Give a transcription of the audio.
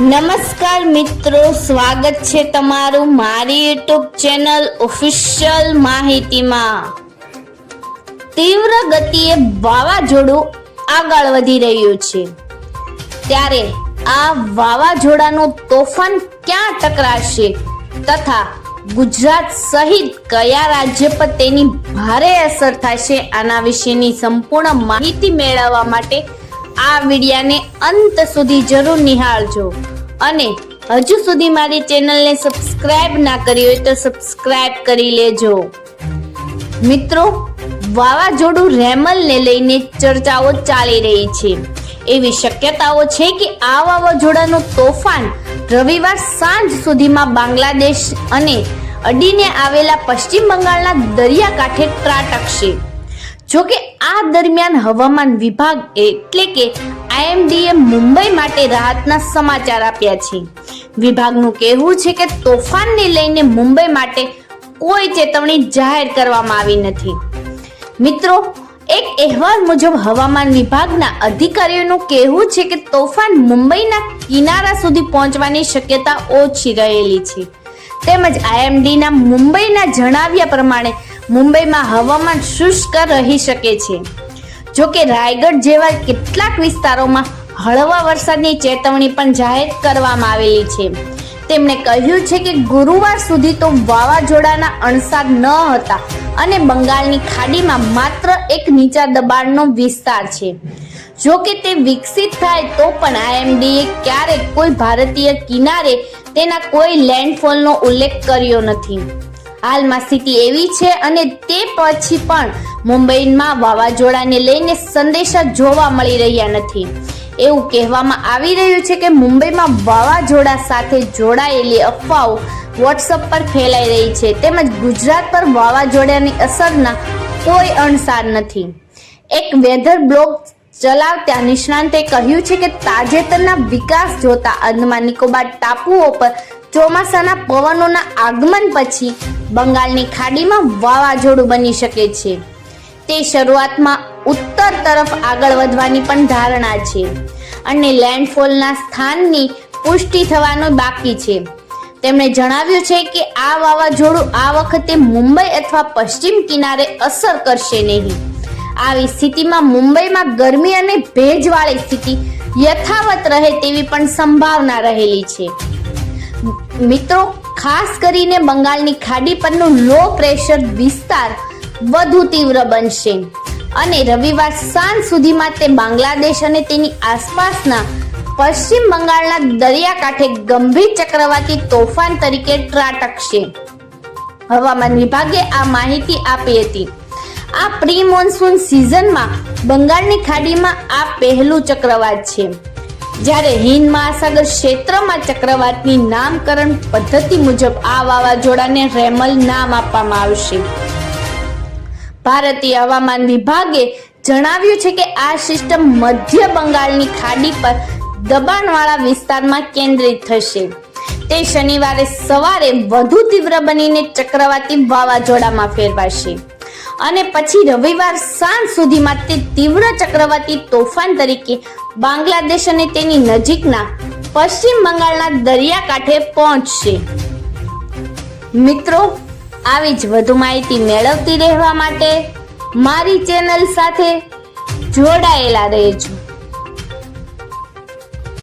નમસ્કાર મિત્રો, સ્વાગત છે તમારું મારી યુટ્યુબ ચેનલ ઓફિશિયલ માહિતીમાં. તીવ્ર ગતિએ વાવાઝોડું આગળ વધી રહ્યું છે. ત્યારે આ વાવાઝોડાનું તોફાન ક્યાં ટકરાશે તથા ગુજરાત સહિત કયા રાજ્ય પર તેની ભારે અસર થશે આના વિશેની સંપૂર્ણ માહિતી મેળવવા માટે આ વિડિયાને અંત સુધી જરૂર નિહાળજો. અને હજુ સુધી મારી ચેનલને સબસ્ક્રાઇબ ના કરી હોય તો સબસ્ક્રાઇબ કરી લેજો. મિત્રો, વાવાઝોડું રેમલને લઈને ચર્ચાઓ ચાલી રહી છે. એવી શક્યતાઓ છે કે આ વાવાઝોડાનું તોફાન રવિવાર સાંજ સુધીમાં બાંગ્લાદેશ અને અડીને આવેલા પશ્ચિમ બંગાળના દરિયાકાંઠે ત્રાટકશે. જો કે આ દરમિયાન હવામાન વિભાગ એટલે કે આઈએમડીએ મુંબઈ માટે રાહતના સમાચાર આપ્યા છે. વિભાગનું કહેવું છે કે તોફાનને લઈને મુંબઈ માટે કોઈ ચેતવણી જાહેર કરવામાં આવી નથી. મિત્રો, એક અહેવાલ મુજબ હવામાન વિભાગના અધિકારીઓનું કહેવું છે કે તોફાન મુંબઈના કિનારા સુધી પહોંચવાની શક્યતા ઓછી રહેલી છે. તેમજ આઈએમડીના મુંબઈના જણાવ્યા પ્રમાણે મુંબઈમાં હવામાન શુષ્ક રહી શકે છે. જો કે રાયગઢ જેવા કેટલાક વિસ્તારોમાં હળવા વરસાદની ચેતવણી પણ જાહેર કરવામાં આવેલી છે. તેમણે કહ્યું છે કે ગુરુવાર સુધી તો વાવાઝોડાના અણસાર ન હતા અને બંગાળની ખાડીમાં માત્ર એક નીચા દબાણનો વિસ્તાર છે. જો કે તે વિકસિત થાય તો પણ આઈએમડીએ ક્યારેક કોઈ ભારતીય કિનારે તેના કોઈ લેન્ડફોલનો ઉલ્લેખ કર્યો નથી. હાલમાં સ્થિતિ એવી છે અને તે પછી પણ મુંબઈમાં વાવાઝોડાને લઈને સંદેશા જોવા મળી રહ્યા નથી. એવું કહેવામાં આવી રહ્યું છે કે મુંબઈમાં વાવાઝોડા સાથે જોડાયેલી અફવાઓ વોટ્સઅપ પર ફેલાઈ રહી છે તેમજ ગુજરાત પર વાવાઝોડાની અસરના કોઈ અણસાર નથી. એક વેધર બ્લોગ ચલાવતા નિષ્ણાંતે કહ્યું છે કે તાજેતરના વિકાસ જોતા અંદમાન નિકોબાર ટાપુઓ પર ચોમાસાના પવનોના આગમન પછી બંગાળની ખાડીમાં વાવાઝોડું બની શકે છે. તે શરૂઆતમાં ઉત્તર તરફ આગળ વધવાની પણ ધારણા છે અને લેન્ડફોલના સ્થાનની પુષ્ટિ થવાનું બાકી છે. તેમણે જણાવ્યું છે કે આ વાવાઝોડું આ વખતે મુંબઈ અથવા પશ્ચિમ કિનારે અસર કરશે નહીં. આવી સ્થિતિમાં મુંબઈમાં ગરમી અને ભેજવાળી સ્થિતિ યથાવત રહે તેવી પણ સંભાવના રહેલી છે. મિત્રો, ખાસ કરીને બંગાળની ખાડી પરનું લો પ્રેશર વિસ્તાર વધુ તીવ્ર બનશે. અને રવિવાર સાંજ સુધીમાં તે બાંગ્લાદેશ અને તેની આસપાસના પશ્ચિમ બંગાળના દરિયાકાંઠે ગંભીર ચક્રવાતી તોફાન તરીકે ત્રાટકશે. હવામાન વિભાગે આ માહિતી આપી હતી. આ પ્રી મોન્સૂન સિઝનમાં બંગાળની ખાડીમાં આ પહેલું ચક્રવાત છે. જ્યારે હિન્દ મહાસાગર ક્ષેત્રમાં ચક્રવાતની નામકરણ પદ્ધતિ મુજબ આ વાવાઝોડાને રેમલ નામ આપવામાં આવશે. ભારતીય હવામાન વિભાગે જણાવ્યું છે કે આ સિસ્ટમ મધ્ય બંગાળની ખાડી પર દબાણવાળા વિસ્તારમાં કેન્દ્રિત થશે. તે શનિવારે સવારે વધુ તીવ્ર બનીને ચક્રવાતી વાવાઝોડામાં ફેરવાશે. અને પછી રવિવાર સાંજ સુધીમાં તે તીવ્ર ચક્રવાતી તોફાન તરીકે બાંગ્લાદેશ અને તેની નજીકના પશ્ચિમ બંગાળના દરિયાકાંઠે પહોંચશે. મિત્રો, આવી જ વધુ માહિતી મેળવતી રહેવા માટે મારી ચેનલ સાથે જોડાયેલા રહેજો.